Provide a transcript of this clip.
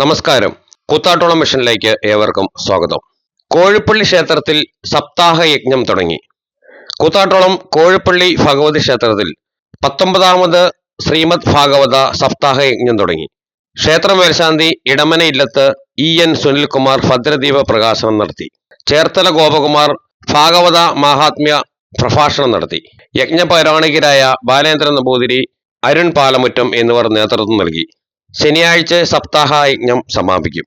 നമസ്കാരം. കൂത്താട്ടോളം മിഷനിലേക്ക് ഏവർക്കും സ്വാഗതം. കോഴിപ്പള്ളി ക്ഷേത്രത്തിൽ സപ്താഹ യജ്ഞം തുടങ്ങി. കൂത്താട്ടോളം കോഴിപ്പള്ളി ഭഗവതി ക്ഷേത്രത്തിൽ പത്തൊമ്പതാമത് ശ്രീമദ് ഭാഗവത സപ്താഹ യജ്ഞം തുടങ്ങി. ക്ഷേത്ര മേൽശാന്തി ഇടമന ഇല്ലത്ത് ഇ എൻ സുനിൽകുമാർ ഭദ്രദീപ പ്രകാശനം നടത്തി. ചേർത്തല ഗോപകുമാർ ഭാഗവത മഹാത്മ്യ പ്രഭാഷണം നടത്തി. യജ്ഞപൗരാണികരായ ബാലേന്ദ്ര നമ്പൂതിരി അരുൺ പാലമുറ്റം എന്നിവർ നേതൃത്വം നൽകി. ശനിയാഴ്ച സപ്താഹ യജ്ഞം സമാപിക്കും.